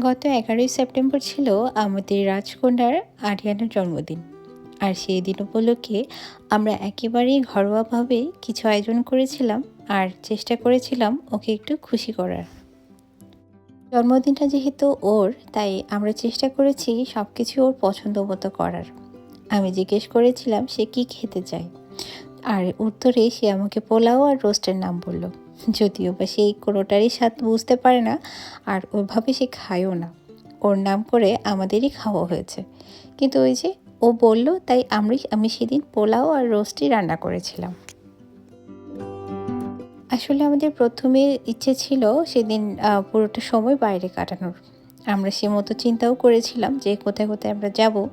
গত এগারোই সেপ্টেম্বর ছিল আমাদের রাজকন্যার আরিয়ানার জন্মদিন। আর সেই দিন উপলক্ষে আমরা একেবারেই ঘরোয়াভাবে কিছু আয়োজন করেছিলাম আর চেষ্টা করেছিলাম ওকে একটু খুশি করার। জন্মদিনটা যেহেতু ওর, তাই আমরা চেষ্টা করেছি সব কিছু ওর পছন্দ মতো করার। আমি জিজ্ঞেস করেছিলাম সে কি খেতে চায়। আর উত্তরে সে আমাকে পোলাও আর রোস্টের নাম বলল। যদিও বা সেই কোনোটারই স্বাদ বুঝতে পারে না, আর ওভাবে সে খায়ও না। ওর নাম করে আমাদেরই খাওয়া হয়েছে। কিন্তু ওই যে ও বলল, তাই আমি আমি সেদিন পোলাও আর রোস্টই রান্না করেছিলাম। আসলে আমাদের প্রথমে ইচ্ছে ছিল সেদিন পুরোটা সময় বাইরে কাটানোর। আমরা সে মতো চিন্তাও করেছিলাম যে কোথায় কোথায় আমরা যাব।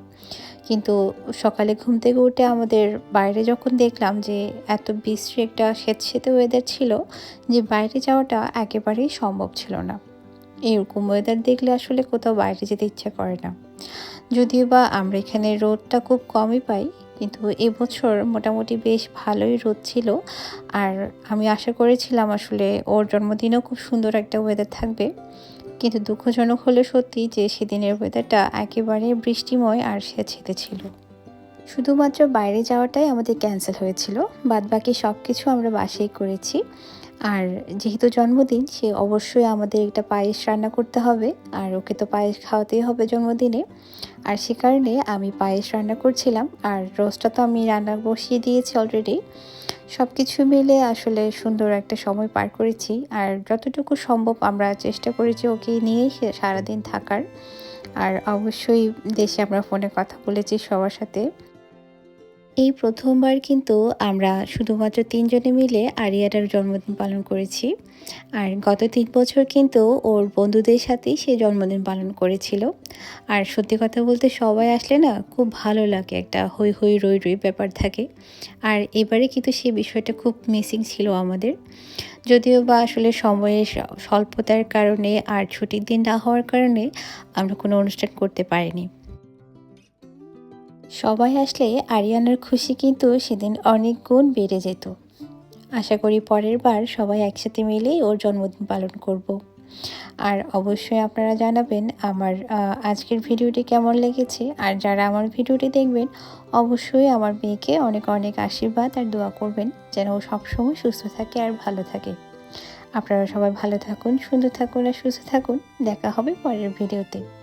কিন্তু সকালে ঘুম থেকে উঠে আমাদের বাইরে যখন দেখলাম যে এত বিশ্রী একটা স্বেচ্ছেতে ওয়েদার ছিল যে বাইরে যাওয়াটা একেবারেই সম্ভব ছিল না। এরকম ওয়েদার দেখলে আসলে কোথাও বাইরে যেতে ইচ্ছা করে না। যদিও বা আমরা এখানে রোদটা খুব কমই পাই, কিন্তু এবছর মোটামুটি বেশ ভালোই রোদ ছিল। আর আমি আশা করেছিলাম আসলে ওর জন্মদিনেও খুব সুন্দর একটা ওয়েদার থাকবে। কিন্তু দুঃখজনক হলো সত্যি যে সেদিনের ওয়েদারটা একেবারে বৃষ্টিময় আর সে ছিল। শুধুমাত্র বাইরে যাওয়াটাই আমাদের ক্যান্সেল হয়েছিল। বাদ বাকি সব কিছু আমরা বাসেই করেছি। আর যেহেতু জন্মদিন, সে অবশ্যই আমাদের একটা পায়েস রান্না করতে হবে। আর ওকে তো পায়েস খাওয়াতেই হবে জন্মদিনে। আর সে কারণে আমি পায়েস রান্না করছিলাম। আর রোস্টটা তো আমি রান্না বসিয়ে দিয়েছি অলরেডি সব কিছু মিলে আসলে সুন্দর একটা সময় পার করেছি। আর যতটুকু সম্ভব আমরা চেষ্টা করেছি ওকে নিয়েই সারাদিন থাকার। আর অবশ্যই দেশে আমরা ফোনে কথা বলেছি সবার সাথে। এই প্রথমবার কিন্তু আমরা শুধুমাত্র তিনজনে মিলে আরিয়াটার জন্মদিন পালন করেছি। আর গত তিন বছর কিন্তু ওর বন্ধুদের সাথেই সে জন্মদিন পালন করেছিল। আর সত্যি কথা বলতে সবাই আসলে না খুব ভালো লাগে, একটা হই হই রই রই ব্যাপার থাকে। আর এবারে কিন্তু সেই বিষয়টা খুব মিসিং ছিল আমাদের। যদিও বা আসলে সময়ের স্বল্পতার কারণে আর ছুটির দিন না হওয়ার কারণে আমরা কোনো অনুষ্ঠান করতে পারিনি। সবাই আসলে আরিয়ানার খুশি কিন্তু সেদিন অনেক গুণ বেড়ে যেত। আশা করি পরের বার সবাই একসাথে মিলেই ওর জন্মদিন পালন করব। আর অবশ্যই আপনারা জানাবেন আমার আজকের ভিডিওটি কেমন লেগেছে। আর যারা আমার ভিডিওটি দেখবেন, অবশ্যই আমার মেয়েকে অনেক অনেক আশীর্বাদ আর দোয়া করবেন, যেন ও সবসময় সুস্থ থাকে আর ভালো থাকে। আপনারা সবাই ভালো থাকুন, সুন্দর থাকুন আর সুস্থ থাকুন। দেখা হবে পরের ভিডিওতে।